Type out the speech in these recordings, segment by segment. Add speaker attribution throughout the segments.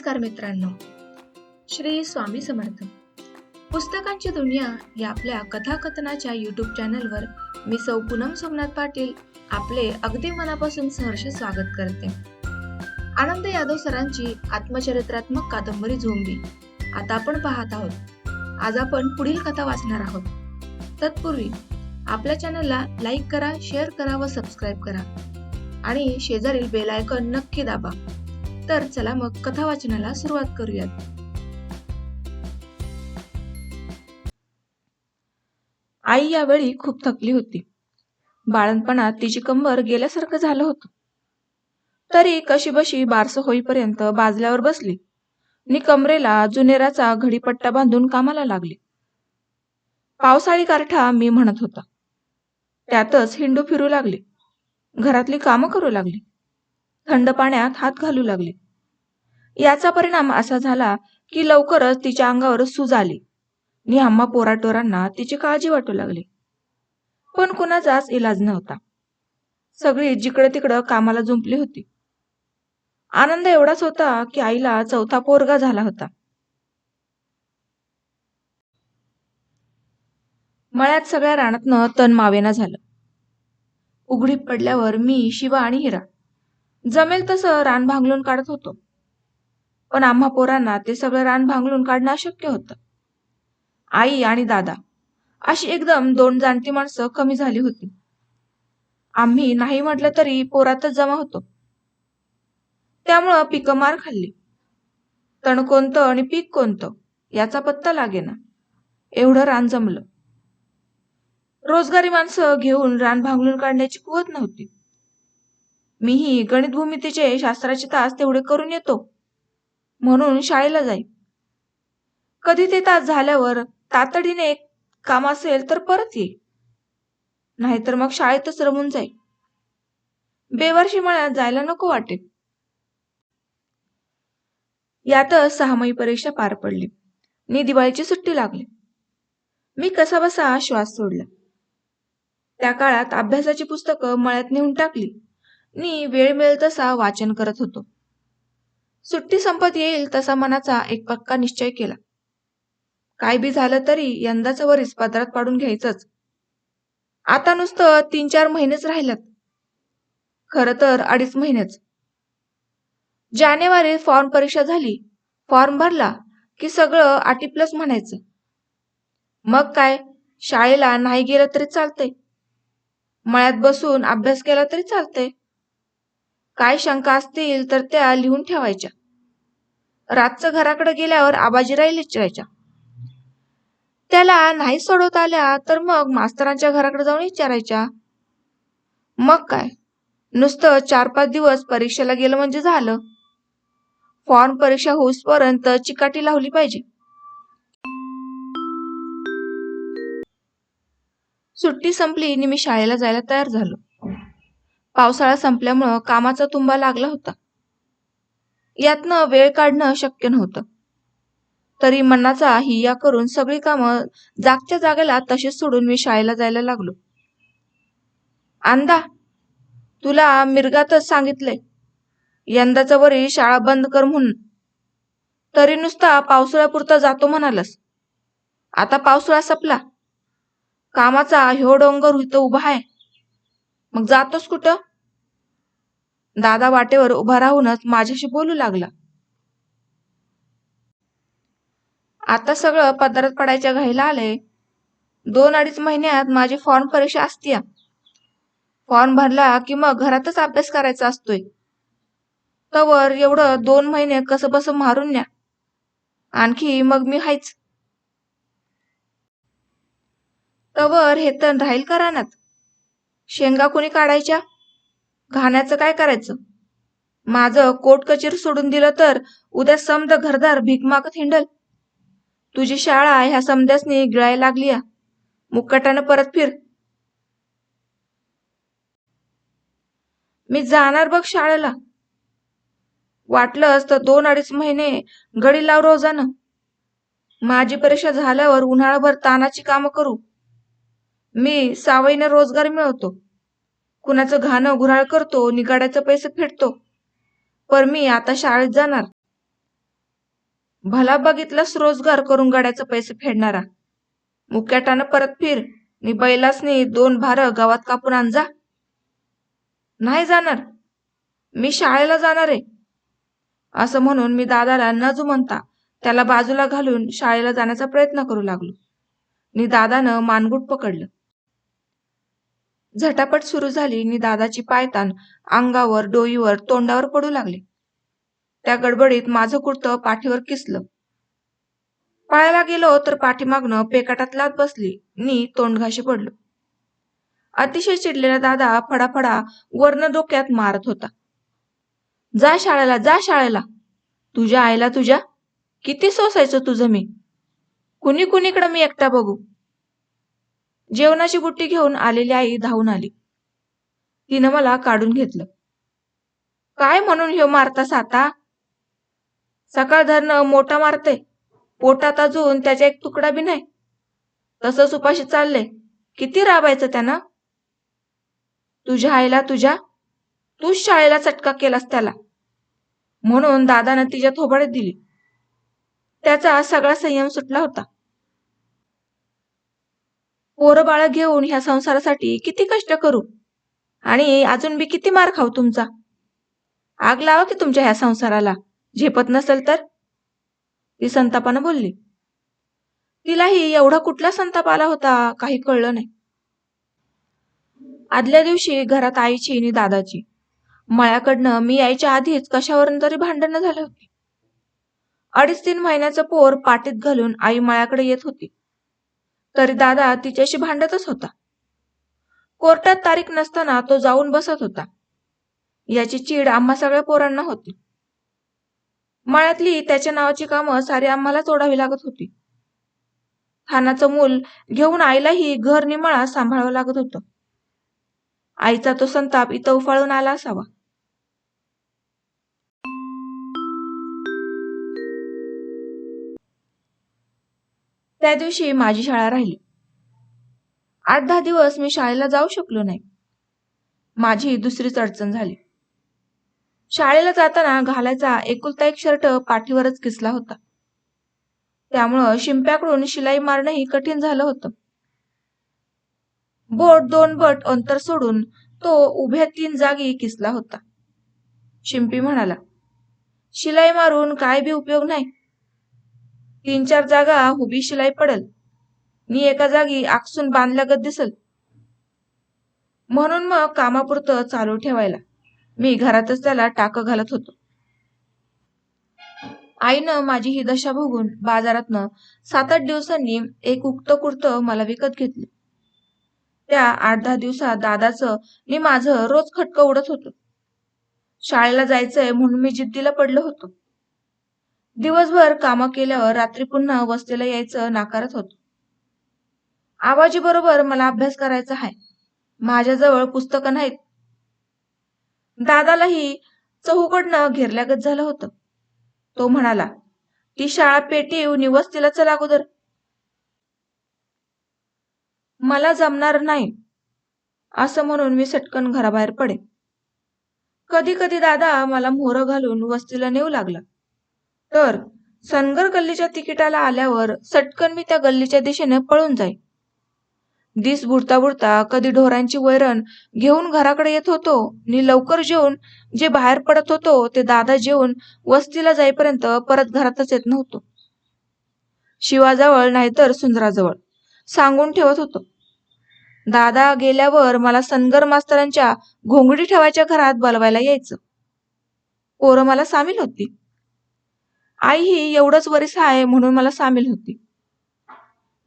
Speaker 1: नमस्कार मित्रांनो. श्री स्वामी समर्थ. पुस्तकांची दुनिया या आपल्या कथाकथनाच्या युट्यूब चॅनलवर मी सौ पूनम सोमनाथ पाटील आपले अगदी मनापासून सहर्ष स्वागत करते. आनंद यादव सरांची आत्मचरित्रात्मक कादंबरी झोंबी आता आपण पाहत आहोत. आज आपण पुढील कथा वाचणार आहोत. तत्पूर्वी आपल्या चॅनलला लाईक करा शेअर करा व सबस्क्राईब करा. आणि शेजारील बेल आयकॉन नक्की दाबा. तर चला मग कथा वाचनाला सुरुवात करूयात. आई यावेळी खूप थकली होती. बाळणपणात तिची कंबर गेल्यासारखं झालं होतं. तरी कशी बशी बारस होईपर्यंत बाजल्यावर बसली. नि कमरेला जुनेराचा घडीपट्टा बांधून कामाला लागली. पावसाळी गारठा मी म्हणत होता. त्यातच हिंडू फिरू लागली. घरातली कामं करू लागली. थंड पाण्यात हात घालू लागली. याचा परिणाम असा झाला की लवकरच तिच्या अंगावर सूज आली. नि आम्हा पोराटोरांना तिची काळजी वाटू लागली. पण कुणाचाच इलाज नव्हता. सगळी जिकडे तिकडं कामाला जुंपली होती. आनंद एवढाच होता की आईला चौथा पोरगा झाला होता. मळ्यात सगळ्या रानातनं तन मावेना झालं. उघडीप पडल्यावर मी शिवा आणि हिरा. जमेल तसं रान भांगलून काढत होतो. पण आम्हा पोरांना ते सगळं रान भांगलून काढणं अशक्य होतं. आई आणि दादा अशी एकदम दोन जाणती माणसं कमी झाली होती. आम्ही नाही म्हटलं तरी पोरातच जमा होतो. त्यामुळं पिकं मार खाल्ली. तण कोणतं आणि पीक कोणतं याचा पत्ता लागेना. एवढं रान जमलं. रोजगारी माणसं घेऊन रान भांगलून काढण्याची कुवत नव्हती. मीही गणित भूमितीचे शास्त्राचे तास तेवढे करून येतो. म्हणून शाळेला जाई. कधी ते तास झाल्यावर तातडीने काम असेल तर परत येई नाहीतर मग शाळेतच रमून जाई. बेवारशी मळ्यात जायला नको वाटे. यातच सहामाही परीक्षा पार पडली. नि दिवाळीची सुट्टी लागली. मी कसा बसा श्वास सोडला. त्या काळात अभ्यासाची पुस्तकं मळ्यात नेऊन टाकली. मी वेळ मिळेल तसा वाचन करत होतो. सुट्टी संपत येईल तसा मनाचा एक पक्का निश्चय केला. काय बी झालं तरी यंदाचं वरीस पदरात पाडून घ्यायचंच. आता नुसतं तीन चार महिनेच राहिल्यात. खर तर अडीच महिनेच. जानेवारीत फॉर्म परीक्षा झाली. फॉर्म भरला की सगळं आटी प्लस म्हणायचं. मग काय? शाळेला नाही गेलं तरी चालतंय. मळ्यात बसून अभ्यास केला तरी चालतंय. काय शंका असतील तर त्या लिहून ठेवायच्या. रातचं घराकडे गेल्यावर आबाजीराई विचारायच्या त्याला नाही सोडवता आल्या तर मग मास्तरांच्या घराकडे जाऊन विचारायच्या. मग काय? नुसतं चार पाच दिवस परीक्षेला गेलं म्हणजे झालं. फॉर्म परीक्षा होईपर्यंत चिकाटी लावली पाहिजे. सुट्टी संपली आणि मी शाळेला जायला तयार झालो. पावसाळा संपल्यामुळं कामाचा तुंबा लागला होता. यातनं वेळ काढणं शक्य नव्हतं. तरी मनाचा हिया करून सगळी कामं जागच्या जागेला तशीच सोडून मी शाळेला जायला लागलो. आंदा तुला मिरगातच सांगितलंय. यंदाचं वरी शाळा बंद कर म्हणून. तरी नुसता पावसाळ्यापुरता जातो म्हणालस. आता पावसाळा संपला. कामाचा ह्यो डोंगर इथं उभा आहे. मग जातोस कुठं? दादा वाटेवर उभा राहूनच माझ्याशी बोलू लागला. आता सगळं पदरात पडायच्या घाईला आले. दोन अडीच महिन्यात माझी फॉर्म परीक्षा असतीया. फॉर्म भरला की मग घरातच अभ्यास करायचा असतोय. तवर एवढं दोन महिने कसं बस मारून न्या. आणखी मग मी हायच. तवर हे तण राहील का रानात? शेंगा कोणी काढायच्या? घाण्याचं काय करायचं? माझं कोट कचीर सोडून दिलं तर उद्या समद घरदार भीक मागत हिंडल. तुझी शाळा ह्या समद्यासनी गिळायला लागली मुक्काटानं परत फिर. मी जाणार बघ शाळेला. वाटलंच तर दोन अडीच महिने गडी लाव रोजानं. माझी परीक्षा झाल्यावर उन्हाळाभर तानाची कामं करू. मी सावईनं रोजगार मिळवतो. कुणाचं घाणं घुराळ करतो निगाड्याचं पैसे फेडतो. पर मी आता शाळेत जाणार. भला बघितलास रोजगार करून गाड्याचे पैसे फेडणारा. मुक्याटानं परत फिर नि बैलासनी दोन भार गावात कापून आण जा नाही जाणार. मी शाळेला जाणार. आहे असं म्हणून मी दादाला न जुमनता त्याला बाजूला घालून शाळेला जाण्याचा प्रयत्न करू लागलो. नि दादानं मानगुट पकडलं. झटापट सुरू झाली नि दादाची पायतान अंगावर डोईवर तोंडावर पडू लागले. त्या गडबडीत माझं कुर्तं पाठीवर किसलं. पळायला गेलो तर पाठीमागनं पेकाटात लात बसली. नि तोंडघाशी पडलो. अतिशय चिडलेला दादा फडाफडा वर्ण डोक्यात मारत होता. जा शाळेला जा शाळेला. तुझ्या आईला तुझ्या किती सोसायचं तुझं मी? कुणी कुणीकडं मी एकटा बघू? जेवणाची बुट्टी घेऊन आलेली आई धावून आली. तिनं मला काढून घेतलं. काय म्हणून ह्यो मारतास आता सकाळ धरणं मोठा मारते पोटात अजून त्याचा एक तुकडा बी नाही. तसंच उपाशी चाललंय. किती राबायचं त्यानं? तुझ्या आईला तुझ्या? तूच शाळेला चटका केलास त्याला. म्हणून दादानं तिच्या थोबाडीत दिली. त्याचा सगळा संयम सुटला होता. पोरं बाळ घेऊन ह्या संसारासाठी किती कष्ट करू? आणि अजून बी किती मार खाऊ तुमचा? आग लावा की तुमच्या ह्या संसाराला. झेपत नसेल तर? ती संतापानं बोलली. तिलाही एवढा कुठला संताप आला होता काही कळलं नाही. आदल्या दिवशी घरात आईची आणि दादाची. मळ्याकडनं मी यायच्या आधीच कशावरून तरी भांडणं झालं होती. अडीच तीन महिन्याचं पोर पाटीत घालून आई मळ्याकडे येत होती. तरी दादा तिच्याशी भांडतच होता. कोर्टात तारीख नसताना तो जाऊन बसत होता. याची चीड आम्हा सगळ्या पोरांना होती. मळ्यातली त्याच्या नावाची कामं सारी आम्हालाच ओढावी लागत होती. थानाचं मूल घेऊन आईलाही घर निमळा सांभाळावं लागत होतं. आईचा तो संताप इथं उफाळून आला असावा. त्या दिवशी माझी शाळा राहिली. आठ दहा दिवस मी शाळेला जाऊ शकलो नाही. माझी दुसरीच अडचण झाली. शाळेला जाताना घालायचा एकुलता एक शर्ट पाठीवरच किसला होता. त्यामुळं शिंप्याकडून शिलाई मारणंही कठीण झालं होतं. बोट दोन बट अंतर सोडून तो उभ्या तीन जागी किसला होता. शिंपी म्हणाला शिलाई मारून काय बी उपयोग नाही. तीन चार जागा हुबी शिलाई पडल. मी एका जागी आकसून बांधल्यागत दिसल. म्हणून मग कामापुरतं चालू ठेवायला. मी घरातच त्याला टाक घालत होतो. आईनं माझी ही दशा बघून बाजारातनं सात आठ दिवसांनी एक उक्त कुर्तं मला विकत घेतलं. त्या आठ दहा दिवसात दादाचं मी माझं रोज खटकं उडत होतो. शाळेला जायचंय म्हणून मी जिद्दीला पडलो होतो. दिवसभर कामं केल्यावर रात्री पुन्हा वस्तीला यायचं नाकारत होतो. आबाजी बरोबर मला अभ्यास करायचा आहे. माझ्याजवळ पुस्तकं नाहीत. दादालाही चहूकडनं घेरल्यागत झालं होतं. तो म्हणाला ती शाळा पेटी वस्तीला चला अगोदर. मला जमणार नाही. असं म्हणून मी सटकन घराबाहेर पडे. कधी कधी दादा मला मोहरं घालून वस्तीला नेऊ लागला. तर सनगर गल्लीच्या तिकिटाला आल्यावर सटकन मी त्या गल्लीच्या दिशेने पळून जाई. दिस बुडता बुडता कधी ढोरांची वैरण घेऊन घराकडे येत होतो नि लवकर जेवून जे बाहेर पडत होतो ते दादा जेवून वस्तीला जाईपर्यंत परत घरातच येत नव्हतो. शिवाजवळ नाहीतर सुंदराजवळ सांगून ठेवत होतो. दादा गेल्यावर मला सनगर मास्तरांच्या घोंगडी ठेवायच्या घरात बोलवायला यायचं. पोरं मला सामील होती. आई ही एवढंच वरीस आहे म्हणून मला सामील होती.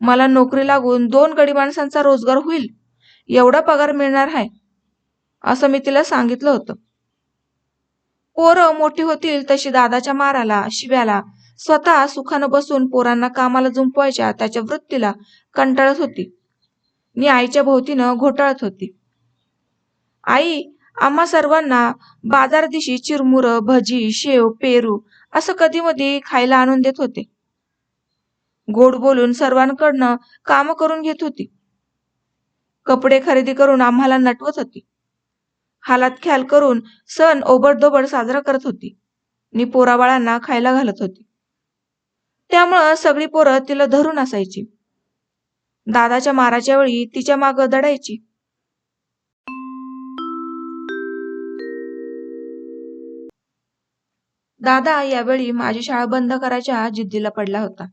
Speaker 1: मला नोकरी लागून दोन गडी माणसांचा रोजगार होईल एवढा पगार मिळणार आहे असं मी तिला सांगितलं होतं. पोरं मोठी होतील तशी दादाच्या माराला शिव्याला स्वतः सुखानं बसून पोरांना कामाला जुंपवायच्या त्याच्या वृत्तीला कंटाळत होती. मी आईच्या भोवतीनं घोटाळत होती. आई आम्हा सर्वांना बाजार दिशी चिरमुरं भजी शेव पेरू असं कधी मधी खायला आणून देत होते. गोड बोलून सर्वांकडनं काम करून घेत होती. कपडे खरेदी करून आम्हाला नटवत होती. हालात ख्याल करून सण ओबडधोबड साजरा करत होती. नि पोराबाळांना खायला घालत होती. त्यामुळं सगळी पोरं तिला धरून असायची. दादाच्या माराच्या वेळी तिच्या मागं दडायची. दादा यावेळी माझी शाळा बंद करायच्या जिद्दीला पडला होता.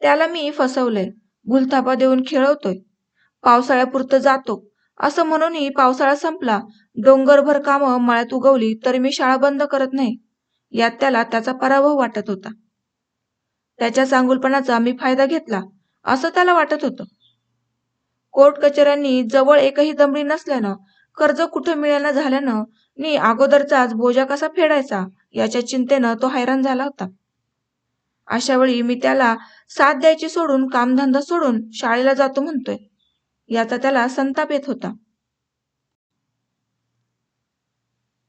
Speaker 1: त्याला मी फसवलंय. गुलथापा देऊन खेळवतोय. पावसाळ्यापुरतं जातो. असं म्हणूनही पावसाळा संपला. डोंगरभर कामं मळ्यात उगवली तरी मी शाळा बंद करत नाही. यात त्याला त्याचा पराभव वाटत होता. त्याच्या चांगुलपणाचा मी फायदा घेतला असं त्याला वाटत होतं. कोर्ट कचेऱ्यांनी जवळ एकही दमडी नसल्यानं कर्ज कुठं मिळेना झाल्यानं नी अगोदरचाच बोजा कसा फेडायचा याच्या चिंतेनं तो हैराण झाला होता. अशा वेळी मी त्याला साथ द्यायची सोडून कामधंदा सोडून शाळेला जातो म्हणतोय. याचा त्याला संताप येत होता.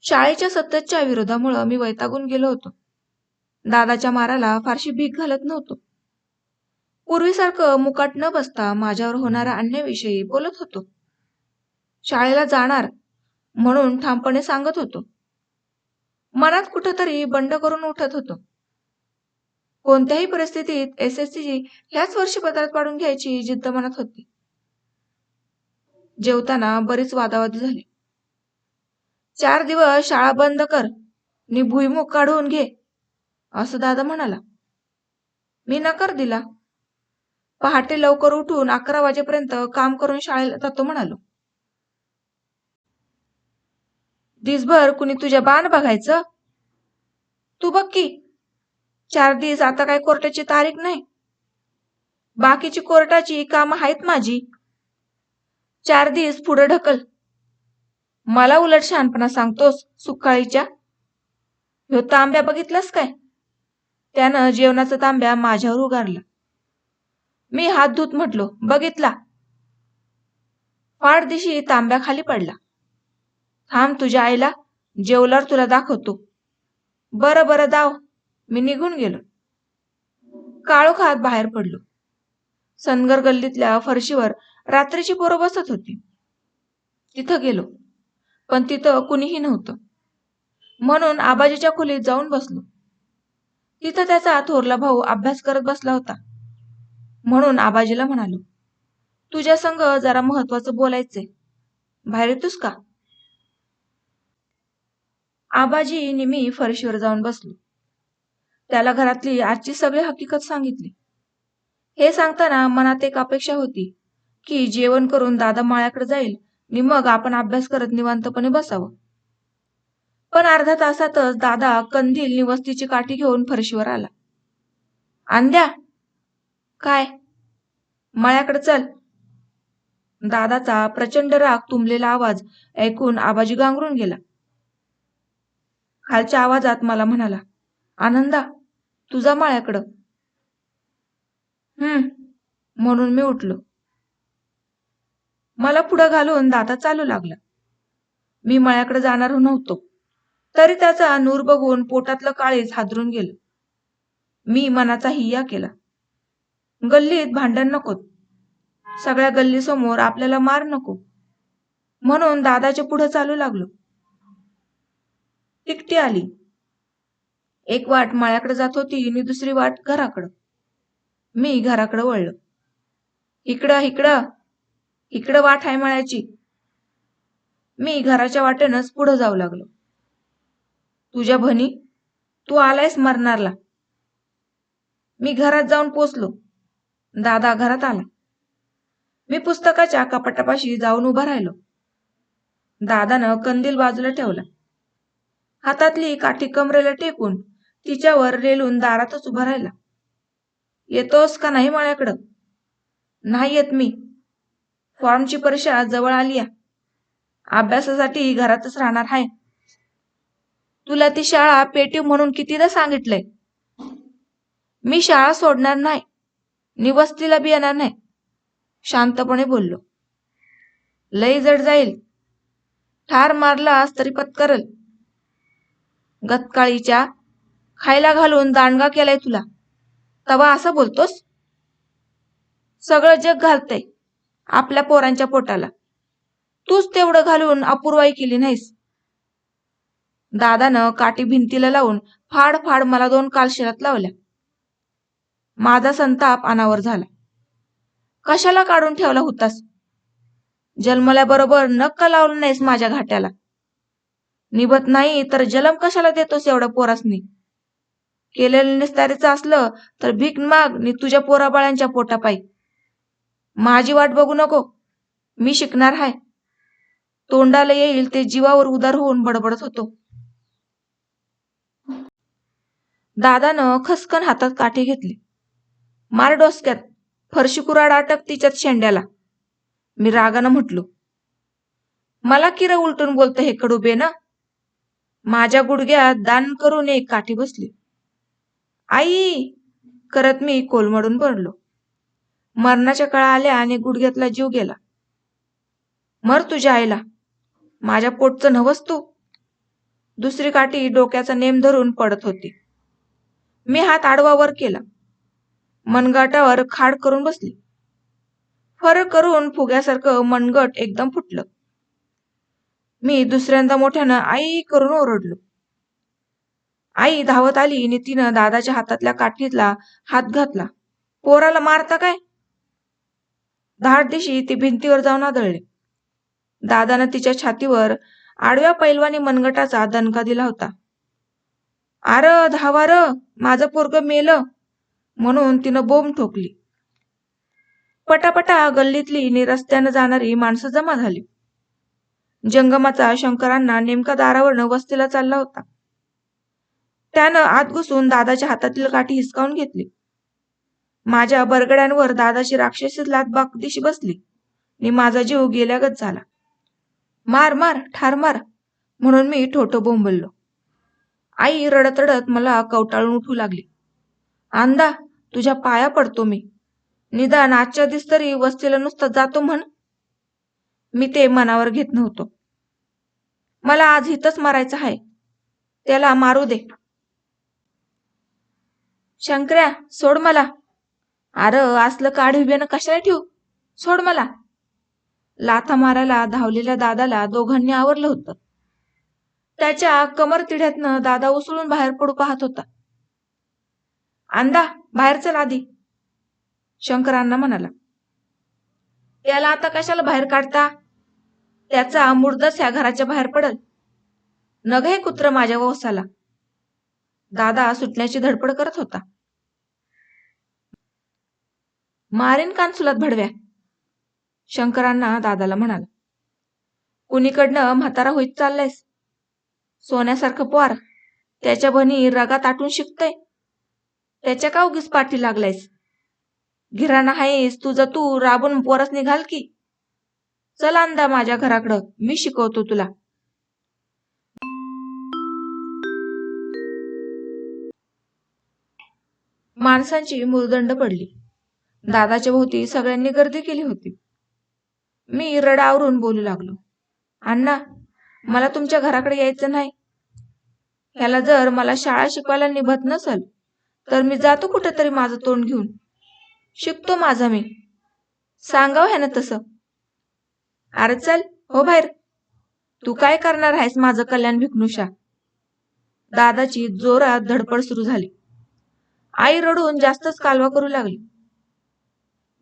Speaker 1: शाळेच्या सततच्या विरोधामुळं मी वैतागून गेलो होतो. दादाच्या माराला फारशी भीक घालत नव्हतो. पूर्वीसारखं मुकाट न बसता माझ्यावर होणाऱ्या अन्यायाविषयी बोलत होतो. शाळेला जाणार म्हणून ठामपणे सांगत होतो. मनात कुठंतरी बंड करून उठत होतो. कोणत्याही परिस्थितीत एस एस सी ह्याच वर्षी पत्रात पाडून घ्यायची जिद्द मनात होती. जेवताना बरीच वादावादी झाली. चार दिवस शाळा बंद कर नि भुईमुख काढून घे असं दादा म्हणाला. मी नकार दिला. पहाटे लवकर उठून अकरा वाजेपर्यंत काम करून शाळेला जातो म्हणालो. दिसभर कुणी तुझ्या बाण बघायचं? तू बघ की चार दिवस आता काय कोर्टाची तारीख नाही. बाकीची कोर्टाची कामं आहेत माझी. चार दिवस पुढे ढकल. मला उलट शहाणपणा सांगतोस सुकाळीच्या. ह्यो तांब्या बघितलास काय? त्यानं जेवणाचा तांब्या माझ्यावर उगारला. मी हात धुत म्हटलो बघितला. फाड दिशी तांब्या खाली पडला. थांब तुझ्या आईला जेवल्यावर तुला दाखवतो. बरं बरं दाव मी निघून गेलो. काळोखात बाहेर पडलो. सनगर गल्लीतल्या फरशीवर रात्रीची पोरं बसत होती. तिथं गेलो पण तिथं कुणीही नव्हतं. म्हणून आबाजीच्या खोलीत जाऊन बसलो. तिथं त्याचा थोरला भाऊ अभ्यास करत बसला होता. म्हणून आबाजीला म्हणालो तुझ्या संग जरा महत्वाचं बोलायचंय. बाहेर येतोस का? आबाजी आणि मी फरशीवर जाऊन बसलो. त्याला घरातली आजची सगळी हकीकत सांगितली. हे सांगताना मनात एक अपेक्षा होती की जेवण करून दादा माळ्याकडे जाईल आणि मग आपण अभ्यास करत निवांतपणे बसावं. पण अर्ध्या तासातच दादा कंदील निवस्तीची काठी घेऊन फरशीवर आला. अंद्या काय? माळ्याकडे चल. दादाचा प्रचंड राग तुंबलेला आवाज ऐकून आबाजी गांगरून गेला. खालच्या आवाजात मला म्हणाला आनंदा तुझा माळ्याकडं. हम्म म्हणून मी उठलो. मला पुढं घालून दादा चालू लागला. मी मळ्याकडे जाणार नव्हतो. तरी त्याचा नूर बघून पोटातलं काळीज हादरून गेलं. मी मनाचा हिया केला. गल्लीत भांडण नकोत. सगळ्या गल्लीसमोर आपल्याला मार नको. म्हणून दादाच्या पुढे चालू लागलो. तिकटी आली. एक वाट माळ्याकडे जात होती आणि दुसरी वाट घराकडं. मी घराकडं वळलं. इकडं इकडं इकडं वाट आहे माळ्याची. मी घराच्या वाटेनच पुढे जाऊ लागलो. तुझ्या भनी तू आलायस मरणारला. मी घरात जाऊन पोचलो. दादा घरात आला. मी पुस्तकाच्या कपाटापाशी जाऊन उभा राहिलो. दादानं कंदील बाजूला ठेवला. हातातली काठी कमरेला टेकून तिच्यावर रेलून दारातच उभा राहिला. येतोस का नाही माळ्याकडं? नाही येत मी. फॉर्मची परीक्षा जवळ आली या. अभ्यासासाठी घरातच राहणार आहे तुला ती शाळा पेटीव म्हणून कितीदा सांगितलंय? मी शाळा सोडणार नाही. निवस्तीला बी येणार नाही. शांतपणे बोललो. लई जड जाईल. ठार मारलास तरी पत्करल. गतकाळीच्या खायला घालून दांडगा केलाय तुला. तवा असं बोलतोस? सगळं जग घालतंय आपल्या पोरांच्या पोटाला. तूच तेवढं घालून अपूर्वाई केली नाहीस. दादानं काठी भिंतीला लावून फाड फाड मला दोन कालशिरात लावल्या. माझा संताप अनावर झाला. कशाला काढून ठेवला होतास? जन्मल्याबरोबर नक्का लावलं नाहीस माझ्या घाट्याला. निभत नाही तर जलम कशाला देतोस एवढ्या पोरासनी? केलेलं निस्तारीचं असलं तर भीक माग नि तुझ्या पोराबाळांच्या पोटापायी. माझी वाट बघू नको. मी शिकणार हाय. तोंडाला येईल ते जीवावर उदार होऊन बडबडत होतो. दादानं खसकन हातात काठी घेतली. मार डोसक्यात. फरशी कुराड अटक तिच्यात शेंड्याला. मी रागानं म्हटलो मला किर उलटून बोलतं हे कडुबे ना माझ्या गुडघ्यात दान करून एक काठी बसली. आई करत मी कोलमडून पडलो. मरणाच्या काळा आल्या आणि गुडघ्यातला जीव गेला. मर तुझ्या आईला. माझ्या पोटचं नवस तू. दुसरी काठी डोक्याचा नेम धरून पडत होती. मी हात आडवा वर केला. मनगटावर खाड करून बसली. फरक करून फुग्यासारखं मनगट एकदम फुटलं. मी दुसऱ्यांदा मोठ्यानं आई करून ओरडलो. आई धावत आली आणि तिनं दादाच्या हातातल्या काठीतला हात घातला. पोराला मारता काय? धाड दिशी ती भिंतीवर जाऊन आदळली. दादानं तिच्या छातीवर आडव्या पैलवानी मनगटाचा दणका दिला होता. आर धावा र माझं पोरग मेलं म्हणून तिनं बोंब ठोकली. पटापटा गल्लीतली नि रस्त्यानं जाणारी माणसं जमा झाली. जंगमाचा शंकरांना नेमका दारावरनं वस्तीला चालला होता. त्यानं आत घुसून दादाच्या हातातील काठी हिसकावून घेतली. माझ्या बरगड्यांवर दादाची राक्षसी लात बागदिशी बसली. आणि माझा जीव गेल्यागत झाला. मार मार ठार मार म्हणून मी ठोठो बोंबललो. आई रडत रडत मला कवटाळून उठू लागली. आंदा तुझ्या पाया पडतो मी. निदान आजच्या दिस तरी वस्तीला नुसता जातो म्हण मी ते मनावर घेत नव्हतो. मला आज हितच मारायचं आहे. त्याला मारू दे. शंकर्या सोड मला. अर असलं काढी उभ्यानं कशाला ठेवू? सोड मला. लाथा मारायला धावलेल्या दादाला दोघांनी आवरलं होतं. त्याच्या कमर तिढ्यातनं दादा उसळून बाहेर पडू पाहत होता. अंदा बाहेर चल आधी शंकरांना म्हणाला. त्याला आता कशाला बाहेर काढता? त्याचा मुर्दच ह्या घराच्या बाहेर पडल. नग हे कुत्र माझ्या वसाला. दादा सुटण्याची धडपड करत होता. मारीन कानसुलात भडव्या शंकरांना दादाला म्हणाला. कुणीकडनं म्हातारा होईत चाललायस? सोन्यासारखं पोर त्याच्या बनी रगात आटून शिकतय. त्याच्या का उगीच पाठी लागलायस? गिराणा आहेस तुझं तू राबून पोरस निघाल की. चल अंदा माझ्या घराकडं मी शिकवतो तुला. माणसांची मुरदंड पडली. दादाच्या भोवती सगळ्यांनी गर्दी केली होती. मी रडावरून बोलू लागलो. अण्णा मला तुमच्या घराकडे यायचं नाही. ह्याला जर मला शाळा शिकवायला निभत नसल तर मी जातो कुठेतरी माझं तोंड घेऊन. शिकतो माझा मी. सांगाव ह्यानं तसं. अरे चल हो बाहेर. तू काय करणार आहेस माझं कल्याण भिकनुषा दादाची जोरात धडपड सुरू झाली. आई रडून जास्तच कालवा करू लागली.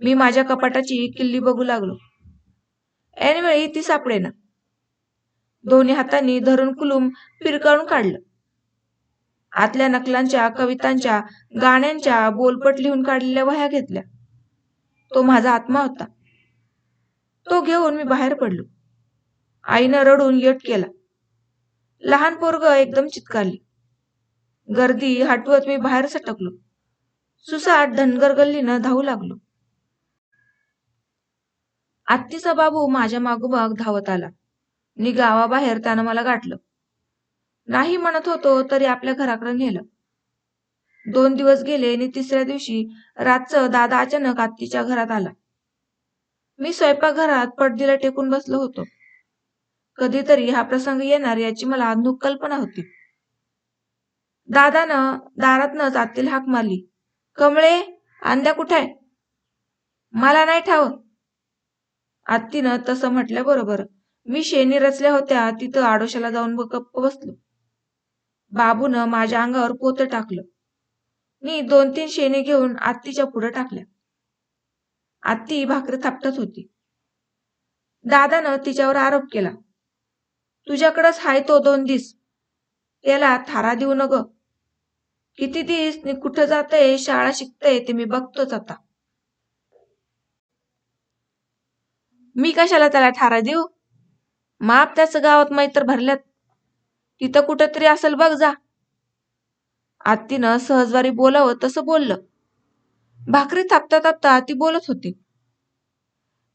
Speaker 1: मी माझ्या कपाटाची किल्ली बघू लागलो. ऐनवेळी ती सापडेना. दोन्ही हातांनी धरून कुलूम फिरकाळून काढलं. आतल्या नकलांच्या कवितांच्या गाण्यांच्या बोलपट लिहून काढलेल्या वह्या घेतल्या. तो माझा आत्मा होता. तो घेऊन मी बाहेर पडलो. आईनं रडून यट केला. लहान पोरग एकदम चित्कारली. गर्दी हटवत मी बाहेर सटकलो. सुसाट धनगर गल्लीनं धावू लागलो. आत्तीचा बाबू माझ्या मागोमाग धावत आला. मी गावाबाहेर त्यानं मला गाठलं. नाही म्हणत होतो तरी आपल्या घराकडे नेलं. दोन दिवस गेले आणि तिसऱ्या दिवशी रातचं दादा अचानक आत्तीच्या घरात आला. मी स्वयंपाकघरात पडदीला टेकून बसलो होतो. कधीतरी हा प्रसंग येणार याची मला अनुभूक कल्पना होती. दादानं दारातनच आत्तीला हाक मारली. कमळे अंद्या कुठे? मला नाही ठाव. आत्तीनं तसं म्हटल्याबरोबर मी शेणी रचल्या होत्या तिथं आडोशाला जाऊन गप्प बसलो. बाबूनं माझ्या अंगावर पोतं टाकलं. मी दोन तीन शेणी घेऊन आत्तीच्या पुढे टाकल्या. आत्ती भाकरी थापटत होती. दादानं तिच्यावर आरोप केला. तुझ्याकडंच हाय तो दोन दिस. त्याला थारा देऊ न ग किती दिस नि कुठं जातय शाळा शिकतय ते मी बघतोच आता. मी कशाला त्याला ठारा देऊ? माप त्याचं गावात मैत्र भरल्यात. तिथं कुठं तरी असेल बघ जा. आत्तीनं सहजवारी बोलावं तसं बोललं. भाकरी थापता थापता ती बोलत होती.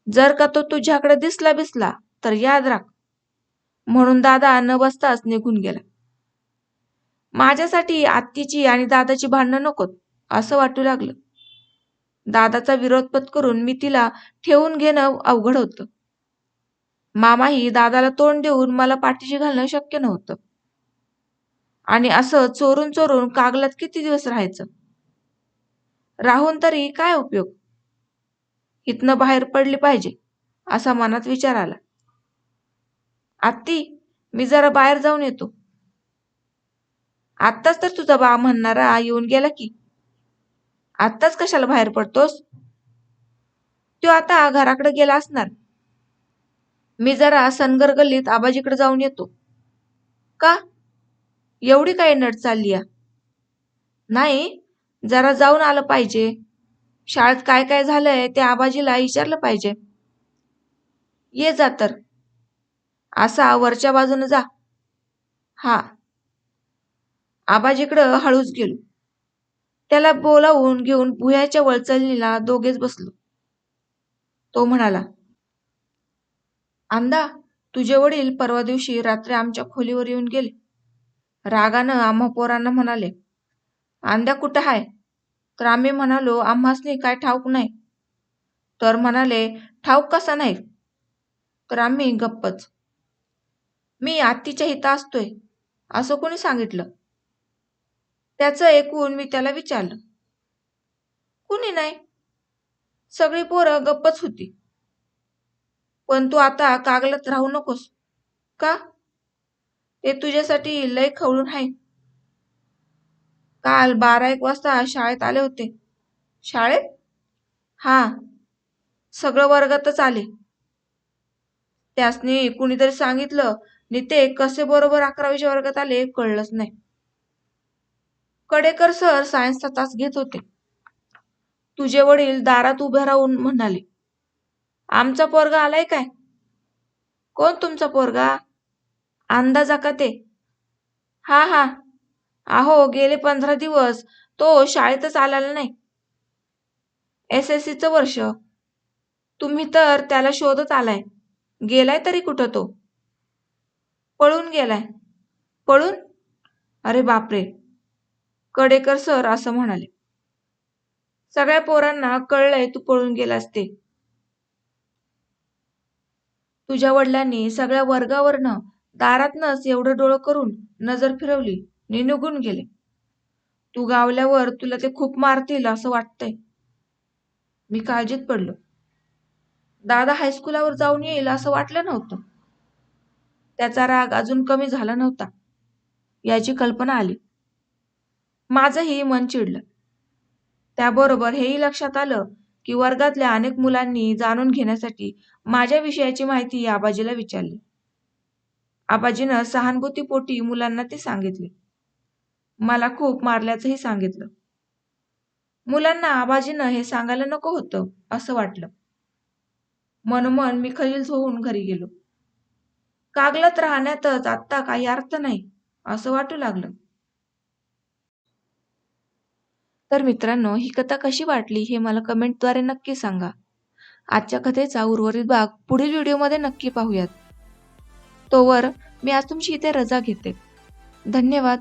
Speaker 1: जर का तो तुझ्याकडे दिसला बिसला तर याद राख. म्हणून दादा न बसताच निघून गेला. माझ्यासाठी आत्तीची आणि दादाची भांडणं नकोत असं वाटू लागलं. दादाचा विरोध पत्करून मी तिला ठेवून घेणं अवघड होतं. मामाही दादाला तोंड देऊन मला पाठीशी घालणं शक्य नव्हतं. आणि असं चोरून चोरून कागलात किती दिवस राहायचं? राहून तरी काय उपयोग? इथनं बाहेर पडली पाहिजे असा मनात विचार आला. आत्ती मी जरा बाहेर जाऊन येतो. आत्ताच तर तुझा बा म्हणणारा येऊन गेला की. आत्ताच कशाला बाहेर पडतोस? तो आता घराकडे गेला असणार. मी जरा सनगर गल्लीत आबाजीकडे जाऊन येतो. का? एवढी काय नट चालली या नाही जरा जाऊन आलं पाहिजे. शाळेत काय काय झालंय ते आबाजीला विचारलं पाहिजे. ये जा तर. असा वरच्या बाजूनं जा. हा. आबाजीकडं हळूच गेलो. त्याला बोलावून घेऊन भुयाच्या वळचलीला दोघेच बसलो. तो म्हणाला अंदा तुझे वडील परवा दिवशी रात्री आमच्या खोलीवर येऊन गेले. रागानं आम्हा पोरांना म्हणाले आंद्या कुठं हाय? तर आम्ही म्हणालो आम्हासनी काय ठाऊक नाही. तर म्हणाले ठाऊक कसा नाही? तर आम्ही गप्पच मी आत्तीच्या हिता असतोय असं कोणी सांगितलं? त्याचं ऐकून मी त्याला विचारलं कुणी नाही? सगळी पोरं गप्पच होती पण तू आता कागलत राहू नकोस का? ते तुझ्यासाठी लय खवळून आहे. काल बारा एक वाजता शाळेत आले होते. शाळेत? हा. सगळं वर्गातच आले. त्यासनी कुणीतरी सांगितलं नि ते कसे बरोबर अकरावीच्या वर्गात आले कळलंच नाही. कडेकर सर सायन्सचा तास घेत होते. तुझे वडील दारात उभे राहून म्हणाले आमचा पोरगा आलाय काय? कोण तुमचा पोरगा? अंदाजा का ते? हा हा. अहो गेले पंधरा दिवस. तो शाळेतच आलेला नाही. एस एस सीचं वर्ष. तुम्ही तर त्याला शोधत आलाय. गेलाय तरी कुठं तो? पळून गेलाय. पळून? अरे बापरे. कडेकर सर असं म्हणाले. सगळ्या पोरांना कळलंय तू पळून गेलास ते. तुझ्या वडिलांनी सगळ्या वर्गावरनं दारातनच एवढं डोळं करून नजर फिरवली. नि निघून गेले. तू गावल्यावर तुला ते खूप मारतील असं वाटतंय. मी काळजीत पडलो. दादा हायस्कुलावर जाऊन येईल असं वाटलं नव्हतं. त्याचा राग अजून कमी झाला नव्हता. याची कल्पना आली. माझंही मन चिडलं. त्याबरोबर हेही लक्षात आलं की वर्गातल्या अनेक मुलांनी जाणून घेण्यासाठी माझ्या विषयाची माहिती आबाजीला विचारली. आबाजीनं सहानुभूतीपोटी मुलांना ते सांगितले. मला खूप मारल्याचंही सांगितलं. मुलांना आबाजीनं हे सांगायला नको होतं असं वाटलं. मनोमन मी खलील होऊन घरी गेलो. कागलत राहण्यातच आत्ता काही अर्थ नाही असं वाटू लागलं. तर मित्रांनो ही कथा कशी वाटली हे मला कमेंटद्वारे नक्की सांगा. आजच्या कथेचा उर्वरित भाग पुढील व्हिडिओमध्ये नक्की पाहूयात. तोवर मी आज तुमची इथे रजा घेते. धन्यवाद.